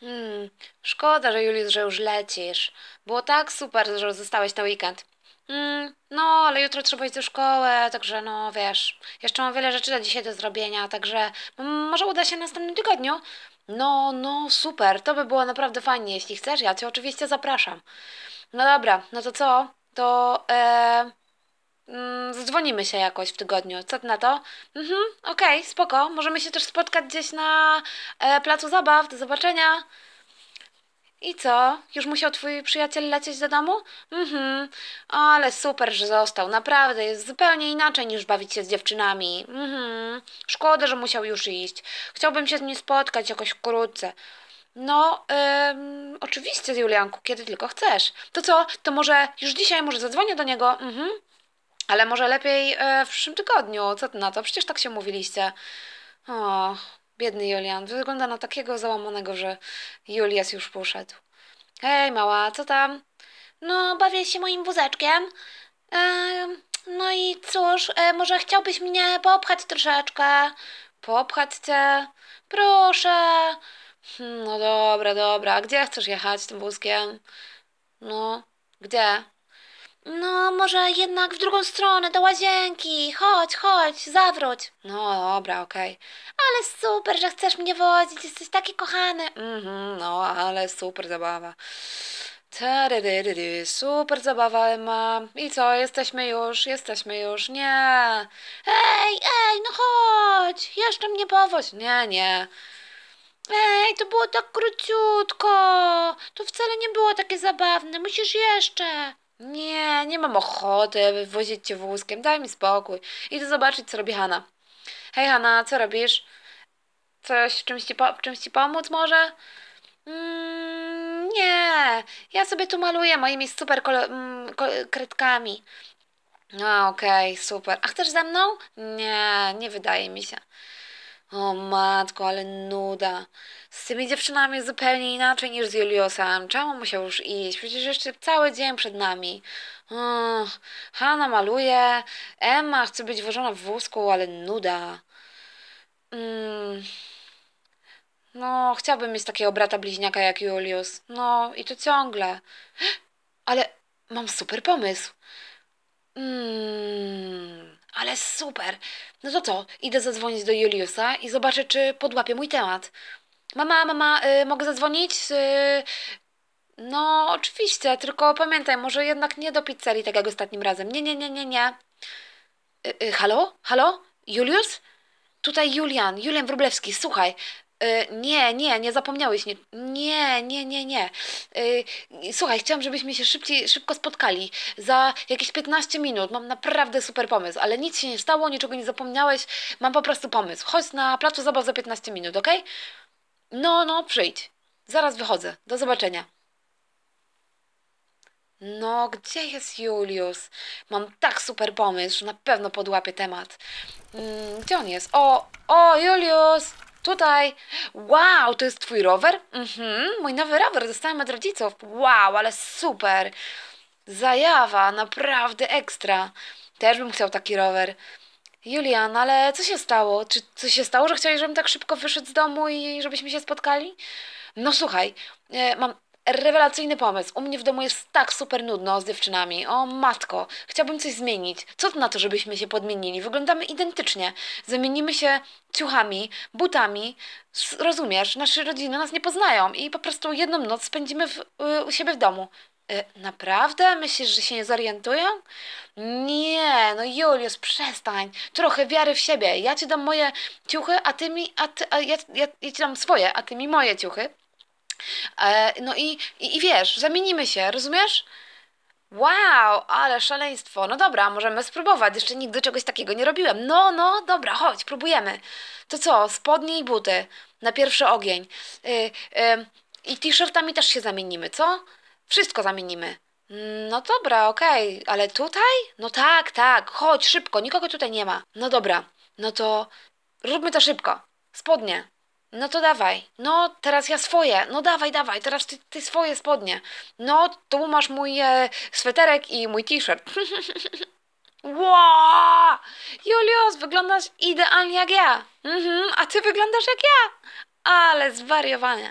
Hmm, szkoda, że Juliusz, że już lecisz. Było tak super, że zostałeś na weekend. Mm, no, ale jutro trzeba iść do szkoły, także no wiesz, jeszcze mam wiele rzeczy do dzisiaj do zrobienia, także mm, może uda się następnym tygodniu. No, no, super, to by było naprawdę fajnie, jeśli chcesz, ja cię oczywiście zapraszam. No dobra, no to co? To e, mm, zdzwonimy się jakoś w tygodniu, co ty na to? Mhm, okej, spoko, możemy się też spotkać gdzieś na e, placu zabaw, do zobaczenia. I co? Już musiał twój przyjaciel lecieć do domu? Mhm, ale super, że został. Naprawdę, jest zupełnie inaczej niż bawić się z dziewczynami. Mhm, szkoda, że musiał już iść. Chciałbym się z nim spotkać jakoś wkrótce. No, ym, oczywiście, Julianku, kiedy tylko chcesz. To co? To może już dzisiaj, może zadzwonię do niego? Mhm. Ale może lepiej e, w przyszłym tygodniu. Co ty na to? Przecież tak się mówiliście. O, biedny Julian. Wygląda na takiego załamanego, że Julias już poszedł. Hej, mała, co tam? No, bawię się moim wózeczkiem. Em, no i cóż, e, może chciałbyś mnie popchać troszeczkę? Popchać cię? Proszę. Hmm, No dobra, dobra. Gdzie chcesz jechać tym wózkiem? No, gdzie? No, może jednak w drugą stronę, do łazienki. Chodź, chodź, zawróć. No, dobra, okej. Ale super, że chcesz mnie wozić, jesteś taki kochany. Mhm, no, ale super zabawa. Taryryryry, super zabawa, Emma. I co, jesteśmy już, jesteśmy już. Nie. Ej, ej, no chodź, jeszcze mnie powoź. Nie, nie. Ej, to było tak króciutko. To wcale nie było takie zabawne. Musisz jeszcze. Nie, nie mam ochoty wozić cię wózkiem. Daj mi spokój. Idę zobaczyć, co robi Hanna. Hej, Hanna, co robisz? Coś, w czymś ci, po, czymś ci pomóc może? Mm, nie, ja sobie tu maluję moimi super mm, kredkami. No, okej, super. A chcesz ze mną? Nie, nie wydaje mi się. O matko, ale nuda. Z tymi dziewczynami jest zupełnie inaczej niż z Juliusem. Czemu musiał już iść? Przecież jeszcze cały dzień przed nami. Uch, Hanna maluje, Emma chce być wożona w wózku, ale nuda. Mm, no, chciałbym mieć takiego brata bliźniaka jak Julius. No, i to ciągle. Ale mam super pomysł. Mm, ale super. No to co? Idę zadzwonić do Juliusa i zobaczę, czy podłapie mój temat. Mama, mama, y, mogę zadzwonić? Y, no, oczywiście, tylko pamiętaj, może jednak nie do pizzerii, tak jak ostatnim razem. Nie, nie, nie, nie, nie. Y, y, halo? Halo? Julius? Tutaj Julian, Julian Wróblewski, słuchaj. Y, nie, nie, nie zapomniałeś. Nie, nie, nie, nie. nie. Y, słuchaj, chciałam, żebyśmy się szybciej, szybko spotkali. Za jakieś 15 minut. Mam naprawdę super pomysł, ale nic się nie stało, niczego nie zapomniałeś. Mam po prostu pomysł. Chodź na placu zabaw za 15 minut, ok? No, no, przyjdź. Zaraz wychodzę. Do zobaczenia. No, gdzie jest Julius? Mam tak super pomysł, że na pewno podłapię temat. Mm, gdzie on jest? O, o, Julius! Tutaj! Wow, to jest twój rower? Mhm, mój nowy rower dostałem od rodziców. Wow, ale super! Zajawa, naprawdę ekstra. Też bym chciał taki rower. Julian, ale co się stało? Czy coś się stało, że chciałeś, żebym tak szybko wyszedł z domu i żebyśmy się spotkali? No słuchaj, e, mam rewelacyjny pomysł. U mnie w domu jest tak super nudno z dziewczynami. O matko, chciałbym coś zmienić. Co to na to, żebyśmy się podmienili? Wyglądamy identycznie. Zamienimy się ciuchami, butami. Rozumiesz, nasze rodziny nas nie poznają i po prostu jedną noc spędzimy w, u siebie w domu. Y, Naprawdę? Myślisz, że się nie zorientują? Nie, no Julius, przestań. Trochę wiary w siebie. Ja ci dam moje ciuchy, a ty mi, a ty, a ja, ja, ja ci dam swoje, a ty mi moje ciuchy. E, no i, i, i wiesz, zamienimy się, rozumiesz? Wow, ale szaleństwo. No dobra, możemy spróbować. Jeszcze nigdy czegoś takiego nie robiłem. No, no, dobra, chodź, próbujemy. To co, spodnie i buty na pierwszy ogień. Y, y, I t-shirtami też się zamienimy, co? Wszystko zamienimy. No dobra, okej, ale tutaj? No tak, tak, chodź szybko, nikogo tutaj nie ma. No dobra, no to róbmy to szybko. Spodnie. No to dawaj. No, teraz ja swoje. No dawaj, dawaj, teraz ty, ty swoje spodnie. No, tu masz mój e, sweterek i mój t-shirt. Wow! Julius, wyglądasz idealnie jak ja. Mhm, a ty wyglądasz jak ja. Ale zwariowanie.